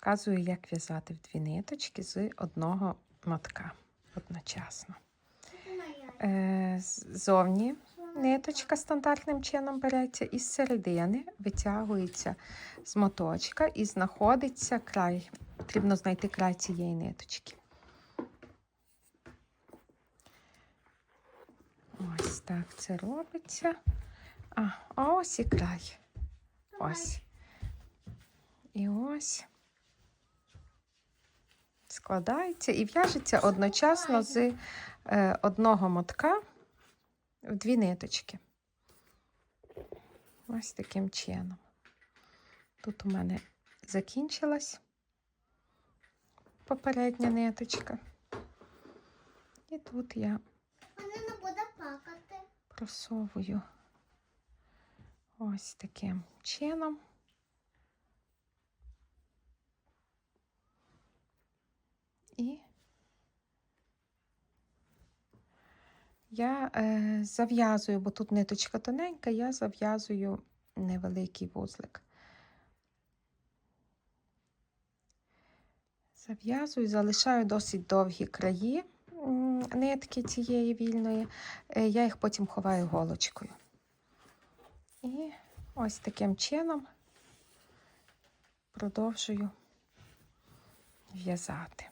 Показую, як в'язати в дві ниточки з одного мотка одночасно. Е, Ззовні ниточка стандартним чином береться, і з середини витягується з моточка і знаходиться край. Потрібно знайти край цієї ниточки. Ось так це робиться. А, ось і край. Ось. І ось складається і в'яжеться одночасно з е, одного мотка в дві ниточки. Ось таким чином. Тут у мене закінчилась попередня ниточка. І тут я просовую ось таким чином. І я е, зав'язую, бо тут ниточка тоненька, я зав'язую невеликий вузлик. Зав'язую, залишаю досить довгі краї нитки цієї вільної. Е, Я їх потім ховаю голочкою. І ось таким чином продовжую в'язати.